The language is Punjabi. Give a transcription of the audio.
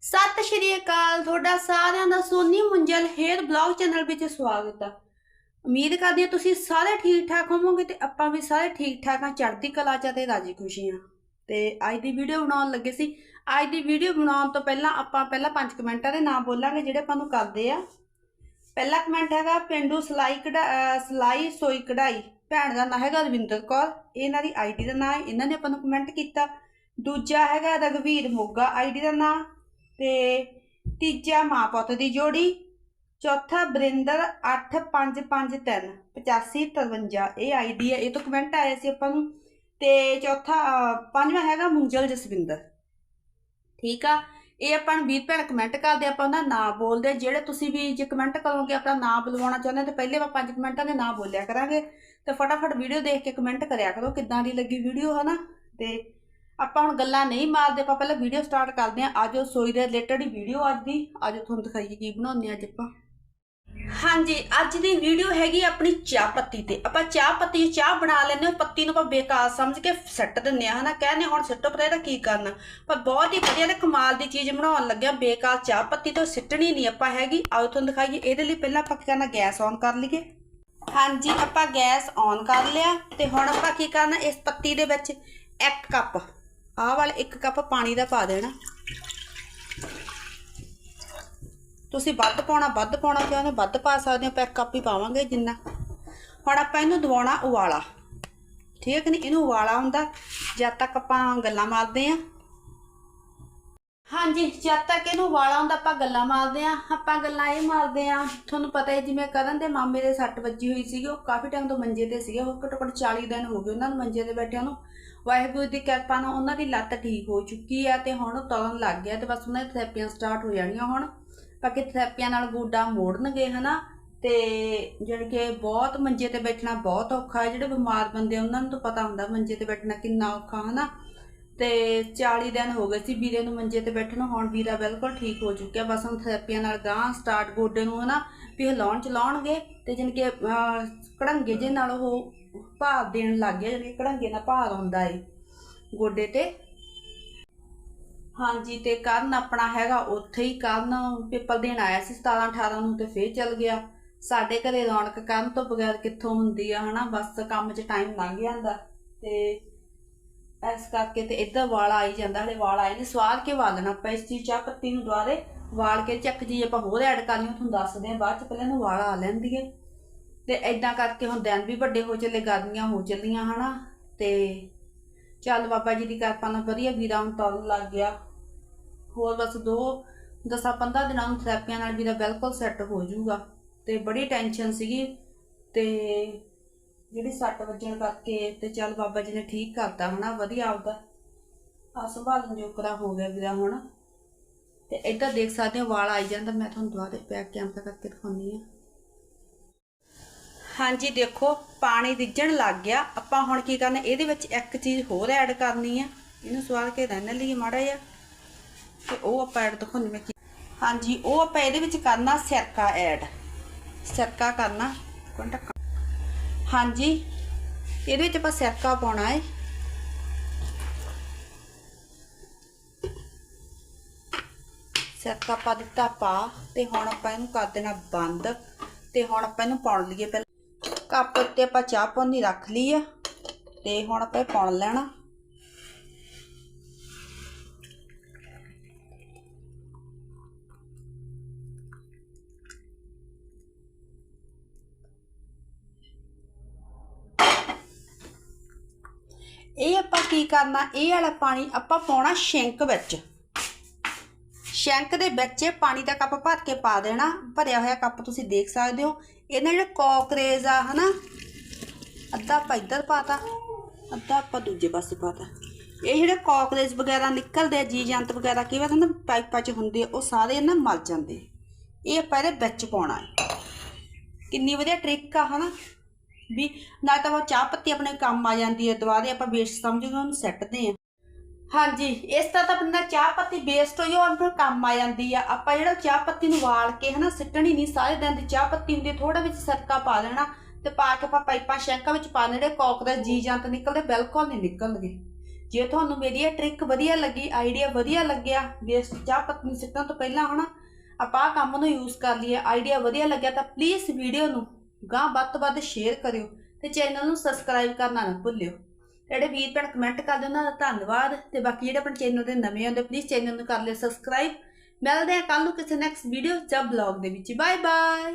ਸਤਿ ਸ਼੍ਰੀ ਅਕਾਲ, ਤੁਹਾਡਾ ਸਾਰਿਆਂ ਦਾ Soni Munjal hair blog channel ਵਿੱਚ ਸਵਾਗਤ ਆ। ਉਮੀਦ ਕਰਦੀ ਹਾਂ ਤੁਸੀਂ ਸਾਰੇ ਠੀਕ ਠਾਕ ਹੋਵੋਗੇ ਤੇ ਆਪਾਂ ਵੀ ਸਾਰੇ ਠੀਕ ਠਾਕ ਹਾਂ, ਚੜ੍ਹਦੀ ਕਲਾ ਚ ਆ ਤੇ ਰਾਜੀ ਖੁਸ਼ੀ ਹਾਂ। ਤੇ ਅੱਜ ਦੀ ਵੀਡੀਓ ਬਣਾਉਣ ਲੱਗੇ ਸੀ। ਅੱਜ ਦੀ ਵੀਡੀਓ ਬਣਾਉਣ ਤੋਂ ਪਹਿਲਾਂ ਆਪਾਂ ਪਹਿਲਾਂ ਪੰਜ ਕਮੈਂਟਾਂ ਦੇ ਨਾਮ ਬੋਲਾਂਗੇ ਜਿਹੜੇ ਆਪਾਂ ਨੂੰ ਕਰਦੇ ਆ। ਪਹਿਲਾ ਕਮੈਂਟ ਹੈਗਾ, ਪਿੰਡੂ ਸਲਾਈ ਕਢਾ, ਅਹ, ਸਲਾਈ ਸੋਈ ਕਢਾਈ। ਭੈਣ ਦਾ ਨਾਮ ਹੈਗਾ ਰਵਿੰਦਰ ਕੌਰ, ਇਹਨਾਂ ਦੀ ਆਈਡੀ ਦਾ ਨਾਮ ਹੈ, ਇਹਨਾਂ ਨੇ ਆਪਾਂ ਨੂੰ ਕਮੈਂਟ ਕੀਤਾ। ਦੂਜਾ ਹੈਗਾ ਰਗਵੀਰ ਮੋਗਾ, ਆਈਡੀ ਦਾ ਨਾਮ ਤੇ ਤੀਜਾ ਮਾਂ ਪੁੱਤ ਦੀ ਜੋੜੀ, ਚੌਥਾ ਬਰਿੰਦਰ 8553 8553 ਇਹ ਆਈਡੀ ਹੈ, ਇਹ ਤੋਂ ਕਮੈਂਟ ਆਇਆ ਸੀ ਆਪਾਂ ਨੂੰ, ਤੇ ਚੌਥਾ ਪੰਜਵਾਂ ਹੈਗਾ ਮੁੰਜਲ ਜਸਵਿੰਦਰ। ਠੀਕ ਆ? ਇਹ ਆਪਾਂ ਨੂੰ ਵੀਰ ਭੈਣ ਕਮੈਂਟ ਕਰਦੇ, ਆਪਾਂ ਉਹਦਾ ਨਾਂ ਬੋਲਦੇ, ਜਿਹੜੇ ਤੁਸੀਂ ਵੀ ਜੇ ਕਮੈਂਟ ਕਰੋਗੇ, ਆਪਣਾ ਨਾਂ ਬੁਲਵਾਉਣਾ ਚਾਹੁੰਦੇ ਤਾਂ ਪਹਿਲੇ ਆਪਾਂ ਪੰਜ ਕਮੈਂਟਾਂ ਦੇ ਨਾਂ ਬੋਲਿਆ ਕਰਾਂਗੇ, ਤੇ ਫਟਾਫਟ ਵੀਡੀਓ ਦੇਖ ਕੇ ਕਮੈਂਟ ਕਰਿਆ ਕਰੋ, ਕਿੱਦਾਂ ਦੀ ਲੱਗੀ ਵੀਡੀਓ ਹਨਾ? ਤੇ ਆਪਾਂ ਹੁਣ ਗੱਲਾਂ ਨਹੀਂ ਮਾਰਦੇ, ਆਪਾਂ ਪਹਿਲਾਂ ਵੀਡੀਓ ਸਟਾਰਟ ਕਰਦੇ ਹਾਂ। ਅੱਜ ਉਹ ਸੋਈ ਦੇ ਰਿਲੇਟਡ ਹੀ ਵੀਡੀਓ ਅੱਜ ਦੀ। ਅੱਜ ਤੁਹਾਨੂੰ ਦਿਖਾਈਏ ਕੀ ਬਣਾਉਂਦੇ ਹਾਂ ਅੱਜ ਆਪਾਂ। ਹਾਂਜੀ, ਅੱਜ ਦੀ ਵੀਡੀਓ ਹੈਗੀ ਆਪਣੀ ਚਾਹ ਪੱਤੀ ਤੇ। ਆਪਾਂ ਚਾਹ ਪੱਤੀ, ਚਾਹ ਬਣਾ ਲੈਂਦੇ ਹਾਂ। ਪੱਤੀ ਨੂੰ ਆਪਾਂ ਬੇਕਾਰ ਸਮਝ ਕੇ ਸੱਟ ਦਿੰਦੇ ਆ ਹਨਾ? ਕਹਿੰਦੇ ਹੁਣ ਸਿੱਟੋ ਪਰ ਇਹਦਾ ਕੀ ਕਰਨਾ ਪਰ ਬਹੁਤ ਹੀ ਵਧੀਆ ਤੇ ਕਮਾਲ ਦੀ ਚੀਜ਼ ਬਣਾਉਣ ਲੱਗਿਆ ਬੇਕਾਰ ਚਾਹ ਪੱਤੀ ਤੋਂ ਸਿੱਟਣੀ ਨਹੀਂ ਆਪਾਂ ਹੈਗੀ। ਆਓ ਤੁਹਾਨੂੰ ਦਿਖਾਈਏ, ਇਹਦੇ ਲਈ ਪਹਿਲਾਂ ਆਪਾਂ ਕੀ ਕਰਨਾ, ਗੈਸ ਔਨ ਕਰ ਲਈਏ। ਹਾਂਜੀ, ਆਪਾਂ ਗੈਸ ਔਨ ਕਰ ਲਿਆ। ਤੇ ਹੁਣ ਆਪਾਂ ਕੀ ਕਰਨਾ, ਇਸ ਪੱਤੀ ਦੇ ਵਿੱਚ 1 ਕੱਪ ਆਹ ਵਾਲੇ 1 ਕੱਪ ਪਾਣੀ ਦਾ ਪਾ ਦੇਣਾ। ਤੁਸੀਂ ਵੱਧ ਪਾਉਣਾ ਵੱਧ ਪਾਉਣਾ ਚਾਹੁੰਦੇ ਹੋ, ਵੱਧ ਪਾ ਸਕਦੇ ਹੋ ਆਪਾਂ ਇੱਕ ਕੱਪ ਹੀ ਪਾਵਾਂਗੇ ਜਿੰਨਾ। ਹੁਣ ਆਪਾਂ ਇਹਨੂੰ ਦਵਾਉਣਾ ਉਵਾਲਾ ਠੀਕ ਨਹੀਂ? ਇਹਨੂੰ ਉਵਾਲਾ ਹੁੰਦਾ ਜਦ ਤੱਕ ਆਪਾਂ ਗੱਲਾਂ ਮਾਰਦੇ ਆਂ ਹਾਂਜੀ, ਜਦ ਤੱਕ ਇਹਨੂੰ ਵਾਲਾ ਹੁੰਦਾ ਆਪਾਂ ਗੱਲਾਂ ਮਾਰਦੇ ਆਂ ਆਪਾਂ ਗੱਲਾਂ ਇਹ ਮਾਰਦੇ ਆਂ ਤੁਹਾਨੂੰ ਪਤਾ ਹੈ ਜਿਵੇਂ ਕਰਨ ਦੇ ਮਾਮੇ ਦੇ ਸੱਟ ਵੱਜੀ ਹੋਈ ਸੀਗੀ, ਉਹ ਕਾਫੀ ਟਾਈਮ ਤੋਂ ਮੰਜੇ ਤੇ ਸੀਗੇ, ਉਹ ਘੱਟੋ ਘੱਟ 40 ਦਿਨ ਹੋ ਗਏ ਉਹਨਾਂ ਨੂੰ ਮੰਜੇ ਤੇ ਬੈਠਿਆਂ ਨੂੰ। ਵਾਹਿਗੁਰੂ ਦੀ ਕਿਰਪਾ ਨਾਲ ਉਹਨਾਂ ਦੀ ਲੱਤ ਠੀਕ ਹੋ ਚੁੱਕੀ ਆ ਤੇ ਹੁਣ ਉਹ ਤੁਰਨ ਲੱਗ ਗਿਆ ਤੇ ਬਸ ਉਹਨਾਂ ਦੀ ਥੈਰੇਪੀਆਂ ਸਟਾਰਟ ਹੋ ਜਾਣੀਆਂ ਹੁਣ। ਬਾਕੀ ਥੈਰੇਪੀਆਂ ਨਾਲ ਗੋਡਾ ਮੋੜਨਗੇ, ਹਨਾ? ਤੇ ਜਿਹੜੇ ਕਿ ਬਹੁਤ ਮੰਜੇ ਤੇ ਬੈਠਣਾ ਬਹੁਤ ਔਖਾ ਹੈ, ਜਿਹੜੇ ਬਿਮਾਰ ਬੰਦੇ ਉਹਨਾਂ ਨੂੰ ਤਾਂ ਪਤਾ ਹੁੰਦਾ ਮੰਜੇ ਤੇ ਬੈਠਣਾ ਕਿੰਨਾ ਔਖਾ, ਹਨਾ? ਤੇ 40 ਦਿਨ ਹੋ ਗਏ ਸੀ ਵੀਰੇ ਨੂੰ ਮੰਜੇ ਤੇ ਬੈਠਣ ਨੂੰ, ਹੁਣ ਵੀਰਾ ਬਿਲਕੁਲ ਠੀਕ ਹੋ ਚੁੱਕਿਆ। ਬਸ ਹੁਣ ਥੈਰੇਪੀਆਂ ਨਾਲ ਗਾਂ ਸਟਾਰਟ ਗੋਡੇ ਨੂੰ ਹਨਾ, ਵੀ ਹਿਲਾਉਣ ਚਲਾਉਣਗੇ ਤੇ ਜਾਣੀ ਕਿ ਕੜੰਗੇ ਜੇ ਨਾਲ ਉਹ ਭਾਰ ਦੇਣ ਲੱਗ ਗਿਆ, ਜਾਣੀ ਕਿ ਕੜੰਗੇ ਨਾਲ ਭਾਰ ਆਉਂਦਾ ਏ ਗੋਡੇ ਤੇ। ਹਾਂਜੀ, ਤੇ ਕਰਨ ਆਪਣਾ ਹੈਗਾ, ਉੱਥੇ ਹੀ ਕਰਨ ਪੇਪਰ ਦੇਣ ਆਇਆ ਸੀ 17 18 ਨੂੰ ਤੇ ਫੇਰ ਚੱਲ ਗਿਆ। ਸਾਡੇ ਘਰੇ ਰੌਣਕ ਕਰਨ ਤੋਂ ਬਗੈਰ ਕਿੱਥੋਂ ਹੁੰਦੀ ਆ ਹਨਾ, ਬਸ ਕੰਮ 'ਚ ਟਾਈਮ ਲੰਘ ਜਾਂਦਾ ਤੇ ਇਸ ਕਰਕੇ ਤੇ ਇੱਧਰ ਵਾਲ ਆਈ ਜਾਂਦਾ, ਹਲੇ ਵਾਲ ਆਏ ਨੇ, ਸਵਾਰ ਕੇ ਵਾਲਣਾ ਆਪਾਂ ਇਸ ਚੀਜ਼ ਚਾਹ ਪੱਤੀ ਨੂੰ ਦੁਆਰੇ ਵਾਲ ਕੇ ਚੱਕ ਜੀ, ਆਪਾਂ ਹੋਰ ਐਡ ਕਰਨੀ ਤੁਹਾਨੂੰ ਦੱਸਦੇ ਆ ਬਾਅਦ ਚ, ਪਹਿਲਾਂ ਨੂੰ ਵਾਲ ਆ ਲੈਂਦੀ ਹੈ ਤੇ ਐਦਾਂ ਕਰਕੇ ਹੁਣ ਦਿਨ ਵੀ ਵੱਡੇ ਹੋ ਚੱਲੇ, ਗਰਮੀਆਂ ਹੋ ਚੱਲੀਆਂ, ਹਨਾ? ਤੇ ਚੱਲ ਬਾਬਾ ਜੀ ਦੀ ਕਿਰਪਾ ਨਾਲ ਵਧੀਆ ਵੀਰਾ ਹੁਣ ਤੁਰਨ ਲੱਗ ਗਿਆ। ਹੋਰ ਬਸ ਦੋ ਦਸਾਂ 15 ਦਿਨਾਂ ਨੂੰ ਥੈਰੇਪੀਆਂ ਨਾਲ ਵੀਰਾ ਬਿਲਕੁਲ ਸੈੱਟ ਹੋ ਜਾਊਗਾ। ਤੇ ਬੜੀ ਟੈਨਸ਼ਨ ਸੀਗੀ ਤੇ ਜਿਹੜੀ ਸੱਟ ਵੱਜਣ ਕਰਕੇ ਤੇ ਚੱਲ ਬਾਬਾ ਜੀ ਨੇ ਠੀਕ ਕਰਤਾ ਹਨਾ, ਵਧੀਆ ਆਪਦਾ। ਆ ਸੰਭਾਲਣ ਜੋਗਰਾ ਹੋ ਗਿਆ ਵੀਰਾ ਹੁਣ। ਤੇ ਇੱਧਰ ਦੇਖ ਸਕਦੇ ਹੋ, ਵਾਲ ਆਈ ਜਾਂਦਾ, ਮੈਂ ਤੁਹਾਨੂੰ ਦੁਆਰੇ ਬੈਕ ਕੈਮਰਾ ਕਰਕੇ ਦਿਖਾਉਂਦੀ ਆ ਹਾਂਜੀ, ਦੇਖੋ, ਪਾਣੀ ਰਿੱਝਣ ਲੱਗ ਗਿਆ। ਆਪਾਂ ਹੁਣ ਕੀ ਕਰਨਾ, ਇਹਦੇ ਵਿੱਚ ਇੱਕ ਚੀਜ਼ ਹੋਰ ਐਡ ਕਰਨੀ ਆ। ਇਹਨੂੰ ਸਵਾਰ ਕੇ ਰਹਿਣ ਲਈ ਮਾੜਾ ਜਿਹਾ। ਤੇ ਉਹ ਆਪਾਂ ਐਡ ਦਿਖਾਉਂਦੀ ਮੈਂ ਹਾਂਜੀ, ਉਹ ਆਪਾਂ ਇਹਦੇ ਵਿੱਚ ਕਰਨਾ ਸਿਰਕਾ ਐਡ ਸਿਰਕਾ ਕਰਨਾ। ਕੰਟਕ ਹਾਂਜੀ। ਇਹਦੇ ਵਿੱਚ ਆਪਾਂ ਸਿਰਕਾ ਪਾਉਣਾ ਹੈ ਸਿਰਕਾ ਪਾ ਦਿੱਤਾ ਪਾ ਤੇ ਹੁਣ ਆਪਾਂ ਇਹਨੂੰ ਕਰ ਦੇਣਾ ਬੰਦ ਤੇ ਹੁਣ ਆਪਾਂ ਇਹਨੂੰ ਪਾਉਣ ਲਈਏ ਪਹਿਲਾਂ। ਕੱਪ ਉੱਤੇ ਆਪਾਂ ਚਾਹ ਪਾਉਣੀ ਰੱਖ ਲਈ ਆ ਤੇ ਹੁਣ ਆਪਾਂ ਇਹ ਪਾਉਣ ਲੈਣਾ। ਇਹ ਆਪਾਂ ਕੀ ਕਰਨਾ, ਇਹ ਵਾਲਾ ਪਾਣੀ ਆਪਾਂ ਪਾਉਣਾ ਸ਼ੈਂਕ ਵਿੱਚ। ਸ਼ੈਂਕ ਦੇ ਵਿੱਚ ਪਾਣੀ ਦਾ ਕੱਪ ਭਰ ਕੇ ਪਾ ਦੇਣਾ, ਭਰਿਆ ਹੋਇਆ ਕੱਪ ਤੁਸੀਂ ਦੇਖ ਸਕਦੇ ਹੋ। ਇਹਨਾਂ ਜਿਹੜੇ ਕਾਕਰੇਜ ਆ, ਹਨਾ? ਅੱਧਾ ਆਪਾਂ ਇੱਧਰ ਪਾਤਾ, ਅੱਧਾ ਆਪਾਂ ਦੂਜੇ ਪਾਸੇ ਪਾਤਾ। ਇਹ ਜਿਹੜੇ ਕਾਕਰੇਜ ਵਗੈਰਾ ਨਿਕਲਦੇ ਆ ਜੀ ਜੰਤ ਵਗੈਰਾ ਕੀ ਵਾਰ ਨਾ ਪਾਈਪਾਂ 'ਚ ਹੁੰਦੇ ਆ, ਉਹ ਸਾਰੇ ਨਾ ਮਰ ਜਾਂਦੇ ਇਹ ਆਪਾਂ ਇਹਦੇ ਵਿੱਚ ਪਾਉਣਾ ਹੈ। ਕਿੰਨੀ ਵਧੀਆ ਟ੍ਰਿਕ ਆ, ਹਨਾ? ਵੀ ਨਾ ਤਾਂ ਉਹ ਚਾਹ ਪੱਤੀ ਆਪਣੇ ਕੰਮ ਆ ਜਾਂਦੀ ਹੈ, ਦੁਬਾਰੇ ਆਪਾਂ ਵੇਸਟ ਸਮਝ ਕੇ ਉਹਨੂੰ ਸੱਟਦੇ ਆ ਹਾਂਜੀ, ਇਸ ਤਰ੍ਹਾਂ ਤਾਂ ਬੰਦਾ ਚਾਹ ਪੱਤੀ ਵੇਸਟ ਹੋਈ, ਉਹ ਫਿਰ ਕੰਮ ਆ ਜਾਂਦੀ ਆ। ਆਪਾਂ ਜਿਹੜਾ ਚਾਹ ਪੱਤੀ ਨੂੰ ਵਾਲ ਕੇ ਹਨਾ, ਸਿੱਟਣੀ ਨਹੀਂ, ਸਾਰੇ ਦਿਨ ਦੀ ਚਾਹ ਪੱਤੀ ਹੁੰਦੀ ਥੋੜਾ ਵਿੱਚ ਸਰਕਾ ਪਾ ਦੇਣਾ ਤੇ ਪਾ ਕੇ ਆਪਾਂ ਪਾਈਪਾਂ, ਸ਼ੈਂਕਾਂ ਵਿੱਚ ਪਾ ਦੇਣੇ ਕਾਕਰੋਚ ਜੀ ਜੰਤ ਨਿਕਲਦੇ, ਬਿਲਕੁਲ ਨਹੀਂ ਨਿਕਲਣਗੇ ਜੇ ਤੁਹਾਨੂੰ ਮੇਰੀ ਇਹ ਟ੍ਰਿਕ ਵਧੀਆ ਲੱਗੀ ਆਈਡੀਆ ਵਧੀਆ ਲੱਗਿਆ ਵੇਸਟ ਚਾਹ ਪੱਤੀ ਨੂੰ ਸਿੱਟਣ ਤੋਂ ਪਹਿਲਾਂ ਹਨਾ, ਆਪਾਂ ਆਹ ਕੰਮ ਨੂੰ ਯੂਜ਼ ਕਰ ਲਈਏ ਆਈਡੀਆ ਵਧੀਆ ਲੱਗਿਆ ਤਾਂ ਪਲੀਜ਼ ਵੀਡੀਓ ਨੂੰ ਗਾਂ ਵੱਧ ਤੋਂ ਵੱਧ ਸ਼ੇਅਰ ਕਰਿਓ ਤੇ ਚੈਨਲ ਨੂੰ ਸਬਸਕ੍ਰਾਈਬ ਕਰਨਾ ਨਾ ਭੁੱਲਿਓ। ਜਿਹੜੇ ਵੀਰ ਭੈਣ ਕਮੈਂਟ ਕਰਦੇ, ਉਹਨਾਂ ਦਾ ਧੰਨਵਾਦ। ਤੇ ਬਾਕੀ ਜਿਹੜੇ ਆਪਣੇ ਚੈਨਲ ਦੇ ਨਵੇਂ ਆਉਂਦੇ ਪਲੀਜ਼ ਚੈਨਲ ਨੂੰ ਕਰ ਲਿਓ ਸਬਸਕ੍ਰਾਈਬ ਮਿਲਦੇ ਆ ਕੱਲ ਨੂੰ ਕਿਸੇ ਨੈਕਸਟ ਵੀਡੀਓ ਜਾਂ ਬਲੌਗ ਦੇ ਵਿੱਚ। Bye bye